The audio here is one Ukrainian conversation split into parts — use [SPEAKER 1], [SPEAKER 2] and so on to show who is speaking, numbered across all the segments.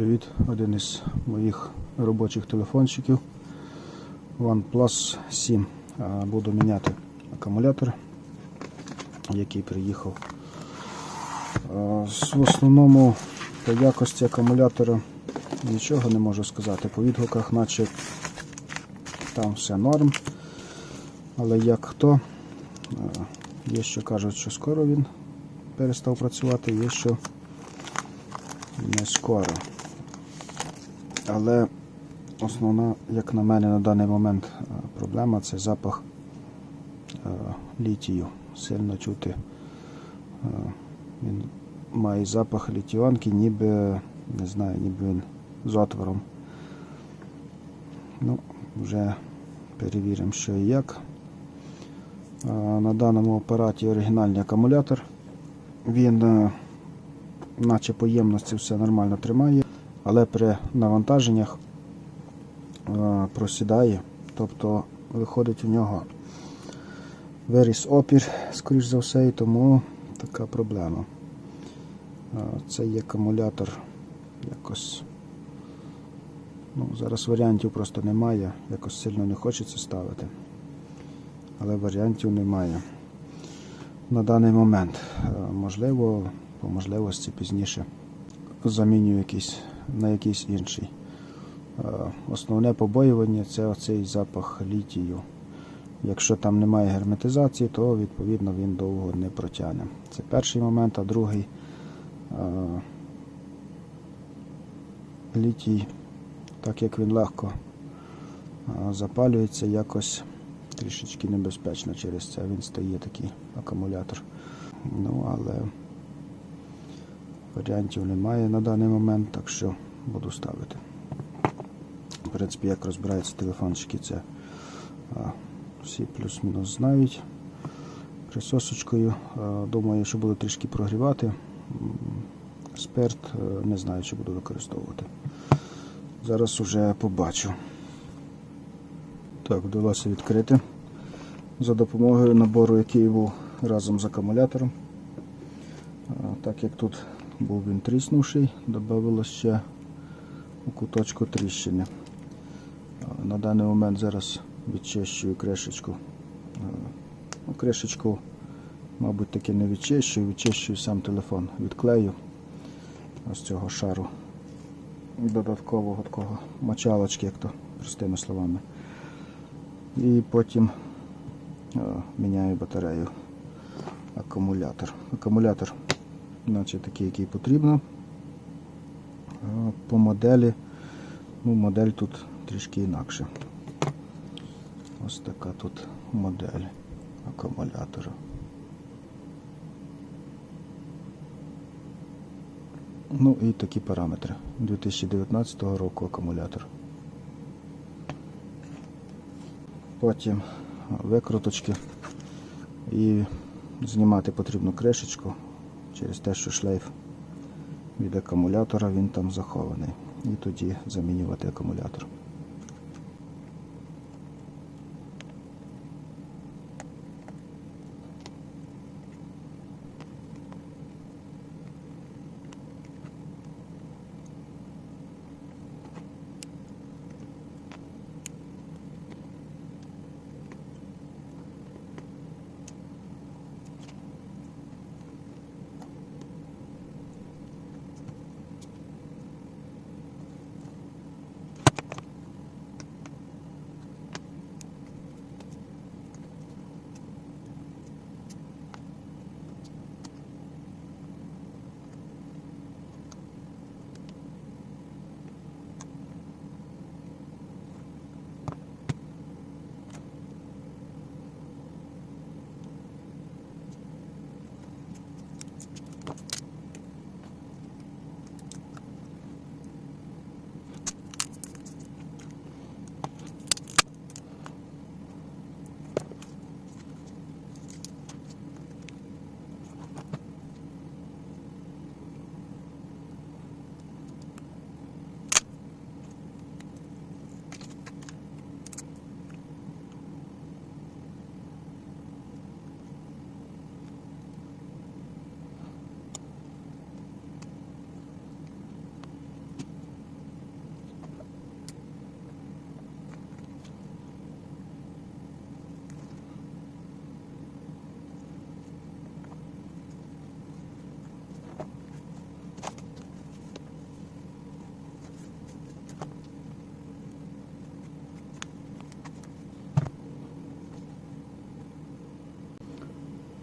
[SPEAKER 1] привіт! Один із моїх робочих телефончиків OnePlus 7. Буду міняти акумулятор, який приїхав. В основному по якості акумулятора нічого не можу сказати. По відгуках, наче там все норм. Але як хто, є що кажуть, що скоро він перестав працювати, є що не скоро. Але основна, як на мене, на даний момент е, проблема це запах е, літію. Сильно чути. Е, Він має запах літіонки, ніби, не знаю, ніби він з отвором. Ну, вже перевіримо, що і як. На даному апараті оригінальний акумулятор. Він наче по ємності все нормально тримає, але при навантаженнях е, просідає, тобто виходить у нього виріс опір, скоріш за все, і тому така проблема. Е, Цей акумулятор якось. Ну, зараз варіантів просто немає, якось сильно не хочеться ставити. Але варіантів немає на даний момент. Е, Можливо, по можливості пізніше заміню якийсь на якийсь інший. Е, Основне побоювання це оцей запах літію. Якщо там немає герметизації, то відповідно він довго не протягне. Це перший момент, а другий е, літій, так як він легко е, запалюється, якось трішечки небезпечно через це він стає такий акумулятор. Ну, але варіантів немає на даний момент, так що буду ставити. В принципі, як розбираються телефончики, це всі плюс-мінус знають. Присосочкою. Думаю, що буду трішки прогрівати. Спирт е, не знаю, чи буду використовувати. Зараз уже побачу. Так, вдалося відкрити за допомогою набору, який був разом з акумулятором. Так як тут був він тріснувший, додавилось ще у куточку тріщини. На даний момент зараз відчищую кришечку. Ну, кришечку, мабуть, таки не відчищую, відчищую сам телефон, відклею ось цього шару додаткового такого мочалочки, як то простими словами. І потім е, міняю батарею акумулятор. Акумулятор, наче такий, який потрібно. А По моделі, ну, модель тут трішки інакше. Ось така тут модель акумулятора. Ну і такі параметри. 2019 року акумулятор. Потім викруточки і знімати потрібну кришечку через те, що шлейф від акумулятора він там захований. І тоді замінювати акумулятор.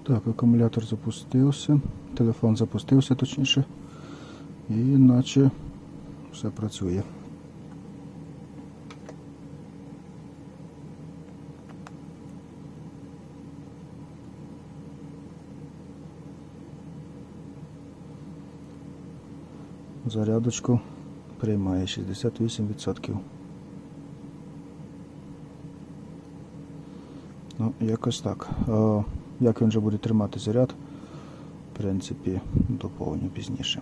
[SPEAKER 1] Так, акумулятор запустився, телефон запустився точніше. І наче все працює. Зарядочку приймає 68%. Ну, якось так. Як він вже буде тримати заряд, в принципі, доповню пізніше.